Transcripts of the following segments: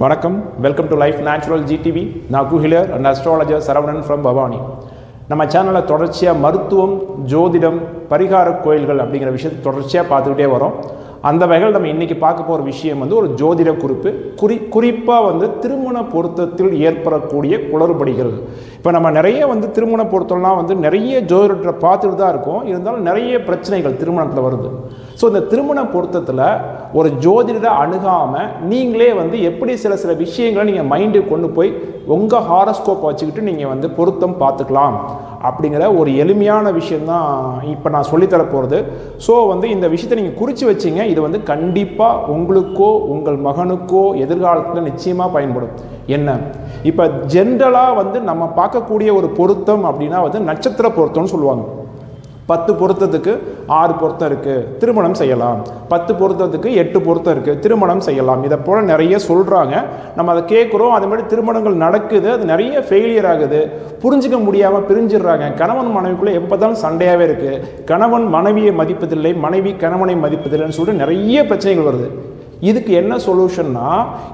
வணக்கம். Welcome to life natural GTV நான் healer and astrologer Saravanan from Bhavani. நம்ம சேனலில் தொடர்ச்சியாக மருத்துவம் ஜோதிடம் பரிகார கோயில்கள் அப்படிங்கிற விஷயத்தை தொடர்ச்சியாக பார்த்துக்கிட்டே வரோம். அந்த வகையில் நம்ம இன்றைக்கி பார்க்க போகிற விஷயம் வந்து ஒரு ஜோதிட குறிப்பு. குறி குறிப்பாக வந்து திருமண பொருத்தத்தில் ஏற்படக்கூடிய குளறுபடிகள். இப்போ நம்ம நிறைய வந்து திருமண பொருத்தம்லாம் வந்து நிறைய ஜோதிடத்தை பார்த்துட்டு தான் இருக்கோம். இருந்தாலும் நிறைய பிரச்சனைகள் திருமணத்தில் வருது. ஸோ இந்த திருமண பொருத்தத்தில் ஒரு ஜோதிடரை அணுகாமல் நீங்களே வந்து எப்படி சில சில விஷயங்களை நீங்கள் மைண்டுக்கு கொண்டு போய் உங்கள் ஹாரஸ்கோப்பை வச்சுக்கிட்டு நீங்கள் வந்து பொருத்தம் பார்த்துக்கலாம். அப்படிங்கிற ஒரு எளிமையான விஷயந்தான் இப்போ நான் சொல்லித்தர போகிறது ஸோ வந்து இந்த விஷயத்தை நீங்கள் குறித்து வச்சிங்க இது வந்து கண்டிப்பாக உங்களுக்கோ உங்கள் மகனுக்கோ எதிர்காலத்தில் நிச்சயமாக பயன்படும். என்ன? இப்போ ஜென்ரலாக வந்து நம்ம பார்க்கக்கூடிய ஒரு பொருத்தம் அப்படின்னா வந்து நட்சத்திர பொருத்தம்னு சொல்லுவாங்க. பத்து பொருத்தத்துக்கு ஆறு பொருத்தம் இருக்குது திருமணம் செய்யலாம். பத்து பொருத்தத்துக்கு எட்டு பொருத்தம் இருக்குது திருமணம் செய்யலாம். இதை போல் நிறைய சொல்கிறாங்க நம்ம அதை கேட்குறோம் அது மாதிரி திருமணங்கள் நடக்குது. அது நிறைய ஃபெயிலியர் ஆகுது. புரிஞ்சிக்க முடியாமல் பிரிஞ்சிடுறாங்க. கணவன் மனைவிக்குள்ளே எப்போ தான் சண்டையாகவே இருக்குது கணவன் மனைவியை மதிப்பதில்லை. மனைவி கணவனை மதிப்பதில்லைன்னு சொல்லிட்டு நிறைய பிரச்சனைகள் வருது. இதுக்கு என்ன சொல்யூஷன்னா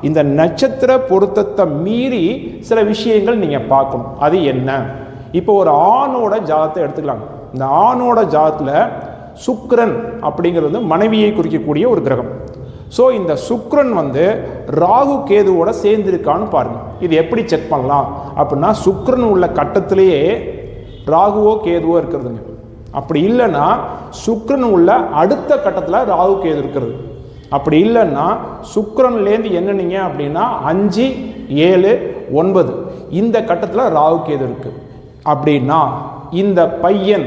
இந்த நட்சத்திர பொருத்தத்தை மீறி சில விஷயங்கள் நீங்கள் பார்க்கணும். அது என்ன? இப்போ ஒரு ஆணோட ஜாதத்தை எடுத்துக்கலாங்க. இந்த ஆணோட ஜாத்தில் சுக்ரன் அப்படிங்கிறது வந்து மனைவியை குறிக்கக்கூடிய ஒரு கிரகம். ஸோ இந்த சுக்ரன் வந்து ராகு கேதுவோட சேர்ந்திருக்கான்னு பாருங்க. இது எப்படி செக் பண்ணலாம்? அப்படின்னா சுக்ரன் உள்ள கட்டத்திலேயே ராகுவோ கேதுவோ இருக்கிறதுங்க. அப்படி இல்லைன்னா சுக்ரன் உள்ள அடுத்த கட்டத்தில் ராகு கேது இருக்கிறது. அப்படி இல்லைன்னா சுக்ரன்லேருந்து என்னன்னீங்க அப்படின்னா அஞ்சு ஏழு ஒன்பது. இந்த கட்டத்தில் ராகு கேது இருக்குது அப்படின்னா இந்த பையன்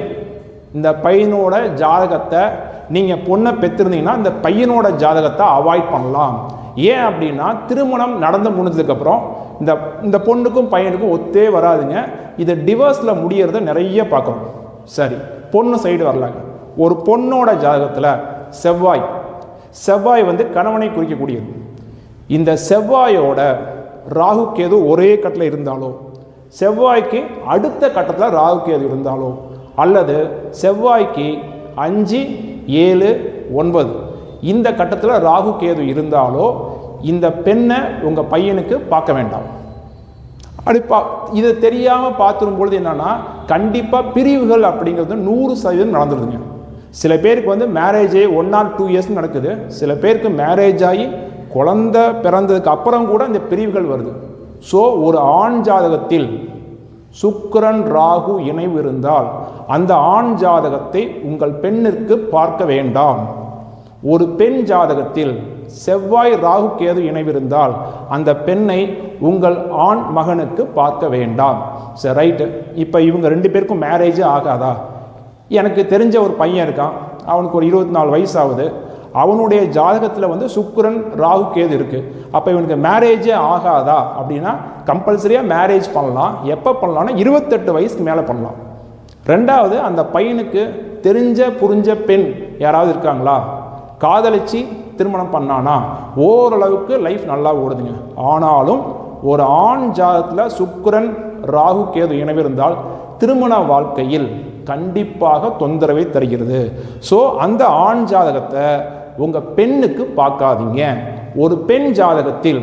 இந்த பையனோட ஜாதகத்தை நீங்கள் பொண்ணை பெற்றிருந்தீங்கன்னா இந்த பையனோட ஜாதகத்தை அவாய்ட் பண்ணலாம். ஏன் அப்படின்னா திருமணம் நடந்து முடிஞ்சதுக்கப்புறம் இந்த இந்த பொண்ணுக்கும் பையனுக்கும் ஒத்தே வராதுங்க. இதை டிவோர்ஸில் முடியறத நிறைய பார்க்குறோம் சரி பொண்ணு சைடு வரலாங்க. ஒரு பொண்ணோட ஜாதகத்தில் செவ்வாய் செவ்வாய் வந்து கணவனை குறிக்கக்கூடியது. இந்த செவ்வாயோட ராகு கேது ஒரே கட்டில் இருந்தாலோ செவ்வாய்க்கு அடுத்த கட்டத்தில் ராகு கேது இருந்தாலோ அல்லது செவ்வாய்க்கு அஞ்சு ஏழு ஒன்பது இந்த கட்டத்தில் ராகு கேது இருந்தாலோ இந்த பெண்ணை உங்கள் பையனுக்கு பார்க்க வேண்டாம். அப்படி பா இதை தெரியாமல் பார்த்துரும் பொழுது என்னென்னா கண்டிப்பாக பிரிவுகள் அப்படிங்கிறது நூறு சதவீதம் நடந்துருதுங்க. சில பேருக்கு வந்து மேரேஜே ஒன் ஆர் டூ இயர்ஸ் நடக்குது. சில பேருக்கு மேரேஜ் ஆகி குழந்த பிறந்ததுக்கு அப்புறம் கூட இந்த பிரிவுகள் வருது. ஸோ ஒரு ஆண் ஜாதகத்தில் சுக்கரன் ராகு இணைவு இருந்தால் அந்த ஆண் ஜாதகத்தை உங்கள் பெண்ணிற்கு பார்க்க வேண்டாம். ஒரு பெண் ஜாதகத்தில் செவ்வாய் ராகு கேது இணைவிருந்தால் அந்த பெண்ணை உங்கள் ஆண் மகனுக்கு பார்க்க வேண்டாம். சரி ரைட்டு இப்போ இவங்க ரெண்டு பேருக்கும் மேரேஜே ஆகாதா? எனக்கு தெரிஞ்ச ஒரு பையன் இருக்கான். அவனுக்கு ஒரு இருபத்தி நாலு வயசு ஆகுது. அவனுடைய ஜாதகத்தில் வந்து சுக்கரன் ராகு கேது இருக்குது அப்போ இவனுக்கு மேரேஜே ஆகாதா அப்படின்னா கம்பல்சரியாக மேரேஜ் பண்ணலாம். எப்போ பண்ணலாம்னா இருபத்தெட்டு வயசுக்கு மேலே பண்ணலாம். ரெண்டாவது அந்த பையனுக்கு தெரிஞ்ச புரிஞ்ச பெண் யாராவது இருக்காங்களா? காதலிச்சு திருமணம் பண்ணானா? ஓரளவுக்கு லைஃப் நல்லா ஓடுதுங்க. ஆனாலும் ஒரு ஆண் ஜாதகத்தில் சுக்கரன் ராகு கேது இணைவிருந்தால் திருமண வாழ்க்கையில் கண்டிப்பாக தொந்தரவை தருகிறது. ஸோ அந்த ஆண் ஜாதகத்தை உங்கள் பெண்ணுக்கு பார்க்காதீங்க. ஒரு பெண் ஜாதகத்தில்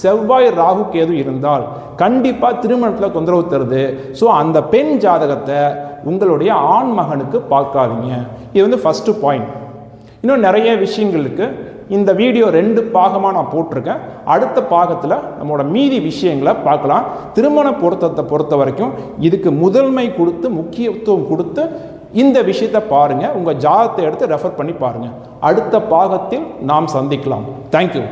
செவ்வாய் ராகு கேது இருந்தால் கண்டிப்பாக திருமணத்தில் தொந்தரவு தருது. ஸோ அந்த பெண் ஜாதகத்தை உங்களுடைய ஆண் மகனுக்கு பார்க்காதீங்க. இது வந்து ஃபஸ்ட்டு பாயிண்ட் இன்னும் நிறைய விஷயங்கள் இருக்குது இந்த வீடியோ ரெண்டு பாகமாக நான் போட்டிருக்கேன். அடுத்த பாகத்தில் நம்மளோட மீதி விஷயங்களை பார்க்கலாம். திருமண பொருத்தத்தை பொறுத்த வரைக்கும் இதுக்கு முதன்மை கொடுத்து முக்கியத்துவம் கொடுத்து இந்த விஷயத்தை பாருங்கள் உங்கள் ஜாதத்தை எடுத்து ரெஃபர் பண்ணி பாருங்கள் அடுத்த பாகத்தில் நாம் சந்திக்கலாம். தேங்க்யூ